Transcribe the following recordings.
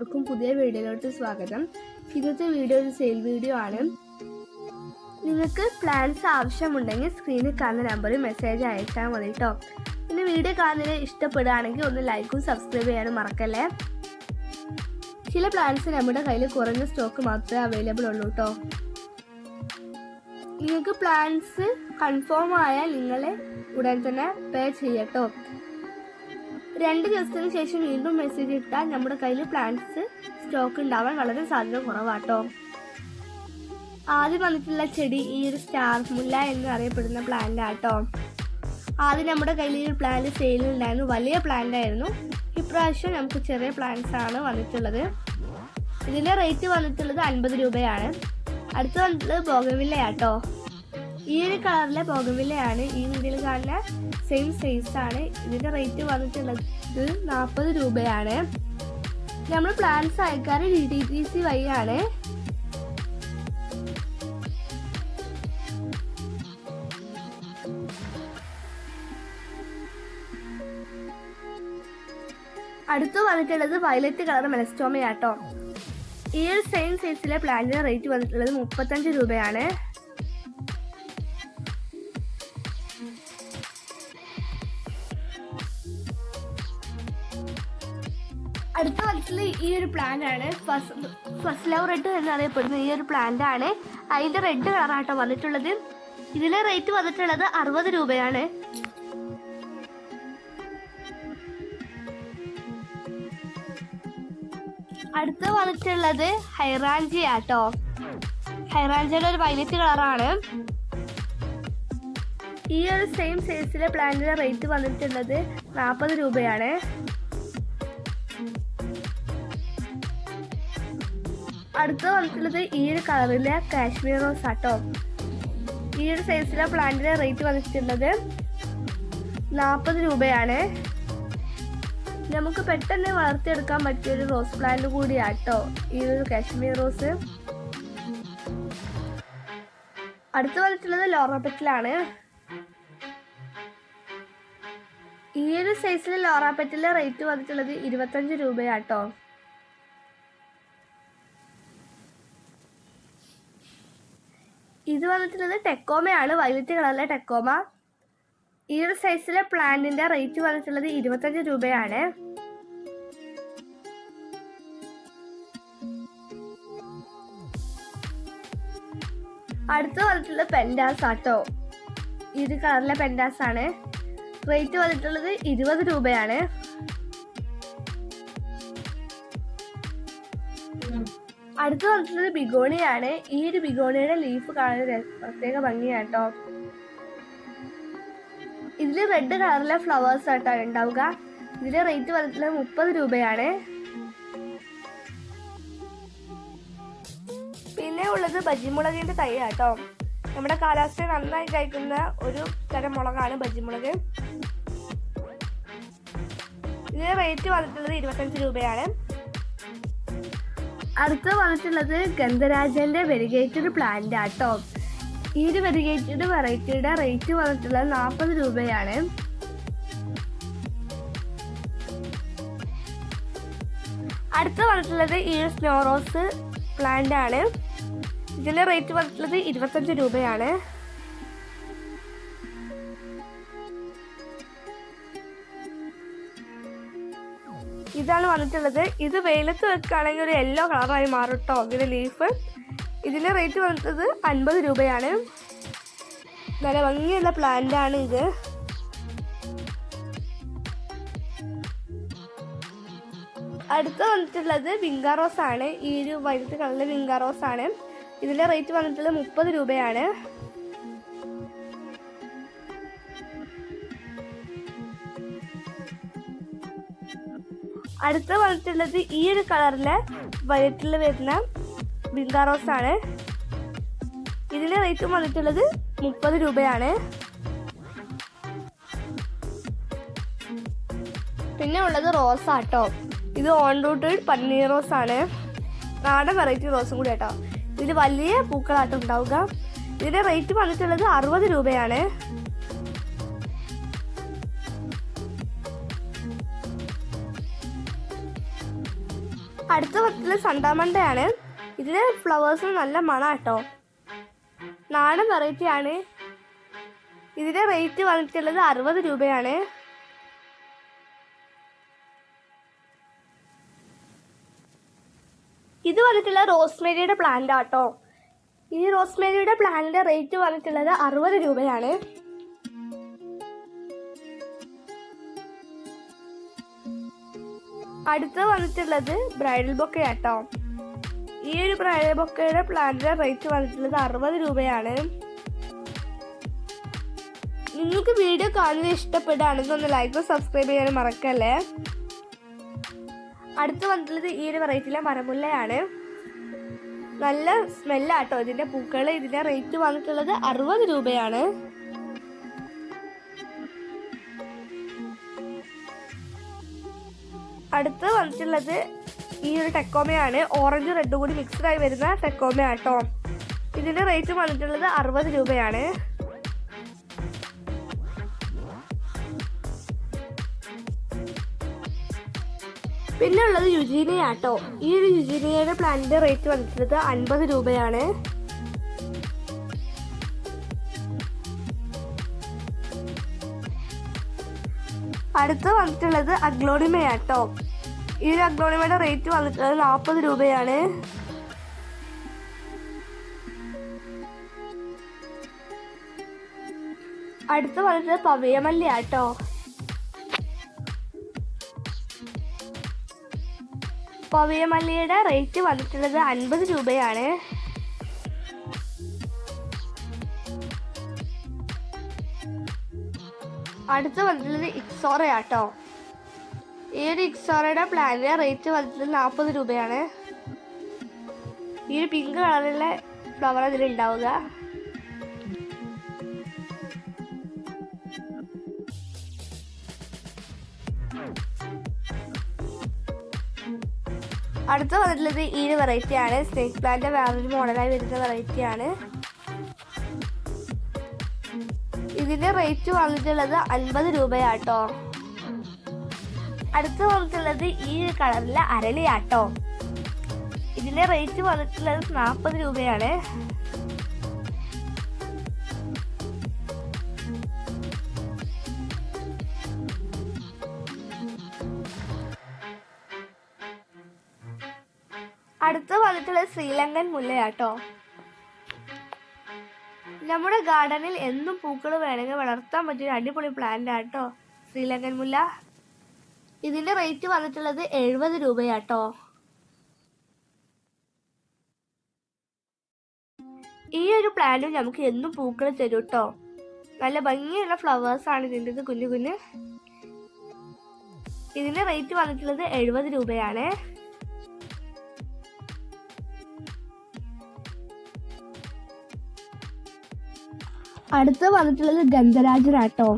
എല്ലാവർക്കും പുതിയ വീഡിയോയിലോട്ട് സ്വാഗതം. ഇന്നത്തെ വീഡിയോ ഒരു സെയിൽ വീഡിയോ ആണ്. നിങ്ങൾക്ക് പ്ലാൻസ് ആവശ്യമുണ്ടെങ്കിൽ സ്ക്രീനിൽ കാണുന്ന നമ്പറിൽ മെസ്സേജ് അയച്ചാൽ മതി കേട്ടോ പിന്നെ വീഡിയോ കാണുന്നതിന് ഇഷ്ടപ്പെടുകയാണെങ്കിൽ ഒന്ന് ലൈക്കും സബ്സ്ക്രൈബ് ചെയ്യാനും മറക്കല്ലേ? ചില പ്ലാൻസ് നമ്മുടെ കയ്യിൽ കുറഞ്ഞ സ്റ്റോക്ക് മാത്രമേ അവൈലബിൾ ഉള്ളൂ കേട്ടോ നിങ്ങൾക്ക് പ്ലാൻസ് കൺഫേം ആയാൽ നിങ്ങളെ ഉടൻ തന്നെ പേ ചെയ്യട്ടോ രണ്ട് ദിവസത്തിന് ശേഷം വീണ്ടും മെസ്സേജ് ഇട്ടാൽ നമ്മുടെ കയ്യിൽ പ്ലാന്റ്സ് സ്റ്റോക്ക് ഉണ്ടാവാൻ വളരെ സാധ്യത കുറവാട്ടോ. ആദ്യം വന്നിട്ടുള്ള ചെടി ഈ ഒരു സ്റ്റാർ മുല്ല എന്ന് അറിയപ്പെടുന്ന പ്ലാന്റ് ആട്ടോ. ആദ്യം നമ്മുടെ കയ്യിൽ ഈ ഒരു പ്ലാന്റ് സെയിലുണ്ടായിരുന്നു വലിയ പ്ലാന്റ് ആയിരുന്നു. ഇപ്രാവശ്യം നമുക്ക് ചെറിയ പ്ലാന്റ്സ് ആണ് വന്നിട്ടുള്ളത്. ഇതിന്റെ റേറ്റ് വന്നിട്ടുള്ളത് അൻപത് രൂപയാണ്. അടുത്ത് വന്നിട്ടുള്ളത് ബോഗവില്ലയാട്ടോ ഈ ഒരു കളറിലെ ബോഗവില്ലയാണ് ഈ വീഡിയോയിൽ കാണുന്ന സെയിം സൈസ് ആണ്. ഇതിന്റെ റേറ്റ് വന്നിട്ടുള്ളത് നാൽപ്പത് രൂപയാണ്. നമ്മൾ പ്ലാൻസ് അയക്കാറ് ഡി ടി സി വഴിയാണ്. അടുത്ത് വന്നിട്ടുള്ളത് വയലറ്റ് കളർ മെലസ്റ്റോമയാട്ടോ ഈ ഒരു സെയിം സൈസിലെ പ്ലാന്റിന്റെ റേറ്റ് വന്നിട്ടുള്ളത് മുപ്പത്തഞ്ച് രൂപയാണ്. വന്നിട്ടുള്ള ഈ ഒരു പ്ലാന്റ് ആണ് ഫസ്റ്റ് ലവ് റെഡ് എന്നറിയപ്പെടുന്ന ഈ ഒരു പ്ലാന്റ് ആണ്. അതിന്റെ റെഡ് കളറാട്ടോ വന്നിട്ടുള്ളത്. ഇതിലെ റേറ്റ് വന്നിട്ടുള്ളത് അറുപത് രൂപയാണ്. അടുത്ത് വന്നിട്ടുള്ളത് ഹൈറാഞ്ചി ആട്ടോ. ഹൈറാഞ്ചിയുടെ ഒരു വൈലറ്റ് കളറാണ് ഈ ഒരു സെയിം സൈസിലെ പ്ലാന്റിന്റെ റേറ്റ് വന്നിട്ടുള്ളത് നാൽപ്പത് രൂപയാണ്. അടുത്ത വന്നിട്ടുള്ളത് ഈ ഒരു കളറിലെ കാശ്മീർ റോസ് ആട്ടോ ഈ ഒരു സൈസിലെ പ്ലാന്റിലെ റേറ്റ് വന്നിട്ടുള്ളത് നാൽപ്പത് രൂപയാണ്. നമുക്ക് പെട്ടെന്ന് വളർത്തിയെടുക്കാൻ പറ്റിയ ഒരു റോസ് പ്ലാന്റ് കൂടിയാട്ടോ ഈ ഒരു കാശ്മീർ റോസ് അടുത്ത് വന്നിട്ടുള്ളത് ലോറാപെറ്റിലാണ്. ഈ ഒരു സൈസിലെ ലോറാപ്പറ്റിലെ റേറ്റ് വന്നിട്ടുള്ളത് ഇരുപത്തഞ്ച് രൂപയാട്ടോ. ഇത് വന്നിട്ടുള്ളത് ടെക്കോമയാണ്. വൈലറ്റ് കളറിലെ ടെക്കോമ. ഈ ഒരു സൈസിലെ പ്ലാന്റിന്റെ റേറ്റ് വന്നിട്ടുള്ളത് ഇരുപത്തഞ്ച് രൂപയാണ്. അടുത്ത് വന്നിട്ടുള്ളത് പെൻഡാസ് ആട്ടോ. ഇത് കളറിലെ പെൻഡാസ് ആണ്. റേറ്റ് വന്നിട്ടുള്ളത് ഇരുപത് രൂപയാണ്. അടുത്ത് വന്നിട്ടുള്ളത് ബിഗോണിയാണ് ഈ ഒരു ബിഗോണിയുടെ ലീഫ് കാണാൻ പ്രത്യേക ഭംഗിയാട്ടോ. ഇതിൽ റെഡ് കളറിലെ ഫ്ലവേഴ്സ് ആട്ടോ ഉണ്ടാവുക. ഇതിന്റെ റേറ്റ് വന്നിട്ടുള്ളത് മുപ്പത് രൂപയാണ്. പിന്നെ ഉള്ളത് ബജിമുളകിന്റെ തൈ ആട്ടോ നമ്മുടെ കാലാവസ്ഥ നന്നായി കഴിക്കുന്ന ഒരു തരം മുളകാണ് ബജിമുളക്. ഇതിന്റെ റേറ്റ് വന്നിട്ടുള്ളത് ഇരുപത്തഞ്ച് രൂപയാണ്. അടുത്ത് വന്നിട്ടുള്ളത് ഗന്ധരാജന്റെ വെരിഗേറ്റഡ് പ്ലാന്റ് ആട്ടോ. ഈ ഒരു വെരിഗേറ്റഡ് വെറൈറ്റിയുടെ റേറ്റ് വന്നിട്ടുള്ളത് നാൽപ്പത് രൂപയാണ്. അടുത്ത് വന്നിട്ടുള്ളത് ഈ സ്നോറോസ് സ്നോ റോസ് പ്ലാന്റ് ആണ്. ഇതിന്റെ റേറ്റ് വന്നിട്ടുള്ളത് ഇരുപത്തഞ്ച് രൂപയാണ്. ഇതാണ് വന്നിട്ടുള്ളത്. ഇത് വെയിലത്ത് വെക്കുകയാണെങ്കിൽ ഒരു യെല്ലോ കളറായി മാറും കേട്ടോ ഇതിന്റെ ലീഫ് ഇതിന്റെ റേറ്റ് വന്നിട്ടത് അൻപത് രൂപയാണ്. നല്ല ഭംഗിയുള്ള പ്ലാന്റ് ആണ് ഇത്. അടുത്ത് വന്നിട്ടുള്ളത് വിങ്കാറോസ് ആണ്. ഈ ഒരു വൈകിട്ട് കളറിലെ വിങ്കാറോസ് ആണ്. ഇതിന്റെ റേറ്റ് വന്നിട്ടുള്ളത് മുപ്പത് രൂപയാണ്. അടുത്ത് വന്നിട്ടുള്ളത് ഈ ഒരു കളറിലെ വയറ്റിൽ വരുന്ന വിങ്കാറോസ് ആണ്. ഇതിന്റെ റേറ്റ് വന്നിട്ടുള്ളത് മുപ്പത് രൂപയാണ്. പിന്നെ ഉള്ളത് റോസ് ആട്ടോ. ഇത് ഓൺ റൂട്ടഡ് പന്നീർ റോസ് ആണ്. നാടൻ വെറൈറ്റി റോസും കൂടി കേട്ടോ ഇതിൽ വലിയ പൂക്കളാട്ടം ഉണ്ടാവുക. ഇതിന്റെ റേറ്റ് വന്നിട്ടുള്ളത് അറുപത് രൂപയാണ്. അടുത്ത പത്തിൽ സണ്ടാമണ്ടയാണ് ഇതിന് ഫ്ലവേഴ്സിന് നല്ല മണ കേട്ടോ നാടൻ വെറൈറ്റി ആണ്. ഇതിന്റെ റേറ്റ് വന്നിട്ടുള്ളത് അറുപത് രൂപയാണ്. ഇത് വന്നിട്ടുള്ള റോസ്മേരിയുടെ പ്ലാന്റ് ആട്ടോ ഈ റോസ്മേരിയുടെ പ്ലാന്റിന്റെ റേറ്റ് വന്നിട്ടുള്ളത് അറുപത് രൂപയാണ്. അടുത്ത് വന്നിട്ടുള്ളത് ബ്രൈഡൽ ബൊക്കെ ആട്ടോ ഈ ഒരു ബ്രൈഡൽ ബൊക്കയുടെ പ്ലാന്റിന്റെ റേറ്റ് വന്നിട്ടുള്ളത് അറുപത് രൂപയാണ്. നിങ്ങൾക്ക് വീഡിയോ കാണുന്നത് ഇഷ്ടപ്പെടുകയാണെങ്കിൽ ഒന്ന് ലൈക്കും സബ്സ്ക്രൈബ് ചെയ്യാനും മറക്കല്ലേ? അടുത്ത് വന്നിട്ടുള്ളത് ഈ ഒരു വെറൈറ്റിയിലെ മരമുല്ലയാണ്. നല്ല സ്മെല്ലാട്ടോ ഇതിന്റെ പൂക്കൾ ഇതിന്റെ റേറ്റ് വന്നിട്ടുള്ളത് അറുപത് രൂപയാണ്. അടുത്ത് വന്നിട്ടുള്ളത് ഈ ഒരു ടെക്കോമയാണ്. ഓറഞ്ച് റെഡ് കൂടി മിക്സ്ഡ് ആയി വരുന്ന ടെക്കോമ ആട്ടോ ഇതിന്റെ റേറ്റ് വന്നിട്ടുള്ളത് അറുപത് രൂപയാണ്. പിന്നെ ഉള്ളത് യുജീനിയ ആട്ടോ ഈ ഒരു യുജീനിയയുടെ പ്ലാന്റിന്റെ റേറ്റ് വന്നിട്ടുള്ളത് അൻപത് രൂപയാണ്. അടുത്ത് വന്നിട്ടുള്ളത് അഗ്ലോണിമയാട്ടോ. ഈ ഒരു അഗ്ലോണിമയുടെ റേറ്റ് വന്നിട്ടുള്ളത് നാൽപ്പത് രൂപയാണ്. അടുത്ത് വന്നിട്ടുള്ളത് പവയമല്ലി ആട്ടോ പവയമല്ലിയുടെ റേറ്റ് വന്നിട്ടുള്ളത് അൻപത് രൂപയാണ്. അടുത്ത് വന്നിട്ടുള്ളത് ഇക്സോറ ആട്ടോ ഈ ഒരു ഇക്സോറയുടെ പ്ലാനിന്റെ റേറ്റ് വന്നിട്ടുള്ളത് നാൽപ്പത് രൂപയാണ്. ഈ ഒരു പിങ്ക് കളറിലെ ഫ്ലവർ അതിലുണ്ടാവുക അടുത്ത വന്നിട്ടുള്ളത് ഈ ഒരു വെറൈറ്റി ആണ്. സ്നേക്ക് പ്ലാന്റ് വേറൊരു മോഡലായി വരുന്ന വെറൈറ്റി ആണ് ഇതിന്റെ റേറ്റ് വന്നിട്ടുള്ളത് അൻപത് രൂപയാട്ടോ. അടുത്ത് വന്നിട്ടുള്ളത് ഈ കളറിലെ അരളിയാട്ടോ. ഇതിന്റെ റേറ്റ് വന്നിട്ടുള്ളത് നാൽപ്പത് രൂപയാണ്. അടുത്ത് വന്നിട്ടുള്ളത് ശ്രീലങ്കൻ മുല്ലയാട്ടോ. നമ്മുടെ ഗാർഡനിൽ എന്നും പൂക്കൾ വേണമെങ്കിൽ വളർത്താൻ പറ്റിയൊരു അടിപൊളി പ്ലാന്റ് ആട്ടോ ശ്രീലങ്കൻ മുല്ല. ഇതിന്റെ റേറ്റ് വന്നിട്ടുള്ളത് എഴുപത് രൂപയാട്ടോ ഈ ഒരു പ്ലാന്റും നമുക്ക് എന്നും പൂക്കൾ തരും കേട്ടോ നല്ല ഭംഗിയുള്ള ഫ്ലവേഴ്സ് ആണ് ഇതിന്റെ കുഞ്ഞു കുഞ്ഞ്. ഇതിന്റെ റേറ്റ് വന്നിട്ടുള്ളത് എഴുപത് രൂപയാണ്. അടുത്ത് വന്നിട്ടുള്ളത് ഗന്ധരാജനാട്ടോ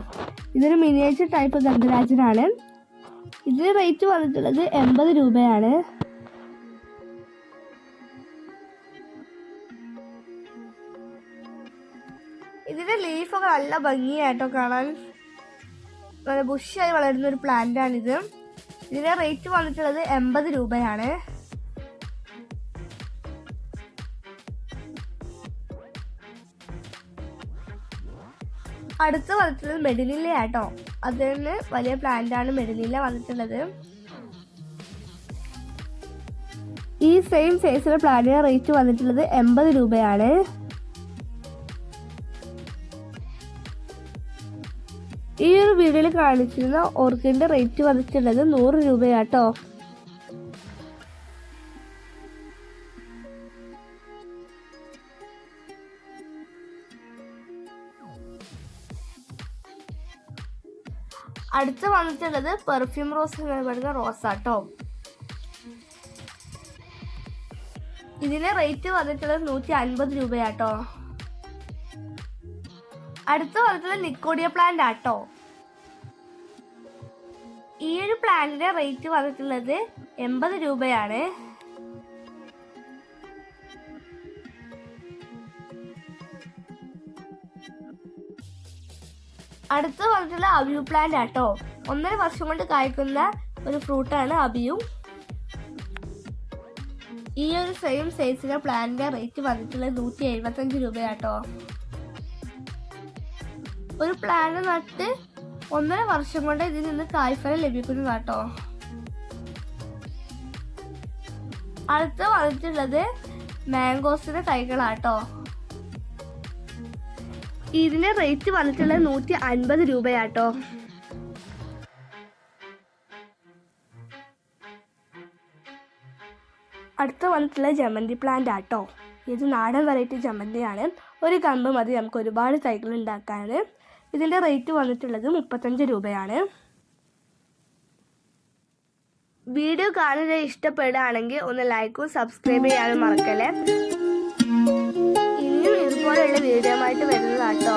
ഇതൊരു മിനിയേച്ചർ ടൈപ്പ് ഗന്ധരാജനാണ്. ഇതിന് റേറ്റ് വന്നിട്ടുള്ളത് എൺപത് രൂപയാണ്. ഇതിന്റെ ലീഫൊക്കെ നല്ല ഭംഗിയായിട്ടോ കാണാൻ. നല്ല ബുഷായി വളരുന്ന ഒരു പ്ലാന്റ് ആണിത്. ഇതിന്റെ റേറ്റ് വന്നിട്ടുള്ളത് എൺപത് രൂപയാണ്. അടുത്ത് വന്നിട്ടുള്ളത് മെഡിലില്ല ആട്ടോ അതിന് വലിയ പ്ലാന്റ് ആണ് മെഡിലില്ല വന്നിട്ടുള്ളത്. ഈ സെയിം സൈസിലെ പ്ലാന്റിന് റേറ്റ് വന്നിട്ടുള്ളത് എൺപത് രൂപയാണ്. ഈ ഒരു വീഡിയോയിൽ കാണിച്ചിരുന്ന ഓർക്കിഡിന്റെ റേറ്റ് വന്നിട്ടുള്ളത് നൂറ് രൂപയാട്ടോ. അടുത്ത് വന്നിട്ടുള്ളത് പെർഫ്യൂം റോസ് എന്ന് പറയുന്ന റോസാട്ടോ ഇതിന് റേറ്റ് വന്നിട്ടുള്ളത് നൂറ്റി അൻപത് രൂപയാട്ടോ അടുത്ത് വന്നിട്ടുള്ളത് നിക്കോഡിയ പ്ലാന്റ് ആട്ടോ ഈ ഒരു പ്ലാന്റിന്റെ റേറ്റ് വന്നിട്ടുള്ളത് എൺപത് രൂപയാണ്. അടുത്ത് വന്നിട്ടുള്ള അബിയു പ്ലാന്റ് ആട്ടോ. ഒന്നര വർഷം കൊണ്ട് കായ്ക്കുന്ന ഒരു ഫ്രൂട്ടാണ് അബിയു. ഈ ഒരു സെയിം സൈസിലെ പ്ലാന്റിന്റെ റേറ്റ് വന്നിട്ടുള്ളത് നൂറ്റി എഴുപത്തഞ്ച് രൂപയാട്ടോ. ഒരു പ്ലാന്റ് നട്ട് ഒന്നര വർഷം കൊണ്ട് ഇതിൽ നിന്ന് കായ്ഫലം ലഭിക്കുന്നതാട്ടോ. അടുത്ത വന്നിട്ടുള്ളത് മാംഗോസിന്റെ തൈകളാട്ടോ. ഇതിന്റെ റേറ്റ് വന്നിട്ടുള്ളത് നൂറ്റി അൻപത് രൂപയാട്ടോ. അടുത്ത വന്നിട്ടുള്ള ജമന്തി പ്ലാന്റ് ആട്ടോ. ഇത് നാടൻ വെറൈറ്റി ജമന്തിയാണ്. ഒരു കമ്പ് മതി നമുക്ക് ഒരുപാട് തൈകൾ ഉണ്ടാക്കാൻ ഇതിന്റെ റേറ്റ് വന്നിട്ടുള്ളത് മുപ്പത്തഞ്ച് രൂപയാണ്. വീഡിയോ കാണുന്നത് ഇഷ്ടപ്പെടുകയാണെങ്കിൽ ഒന്ന് ലൈക്കും സബ്സ്ക്രൈബ് ചെയ്യാനും മറക്കല്ലേ? ഇതുപോലെയുള്ള വീഡിയോ ആയിട്ട് വരുന്നതാട്ടോ.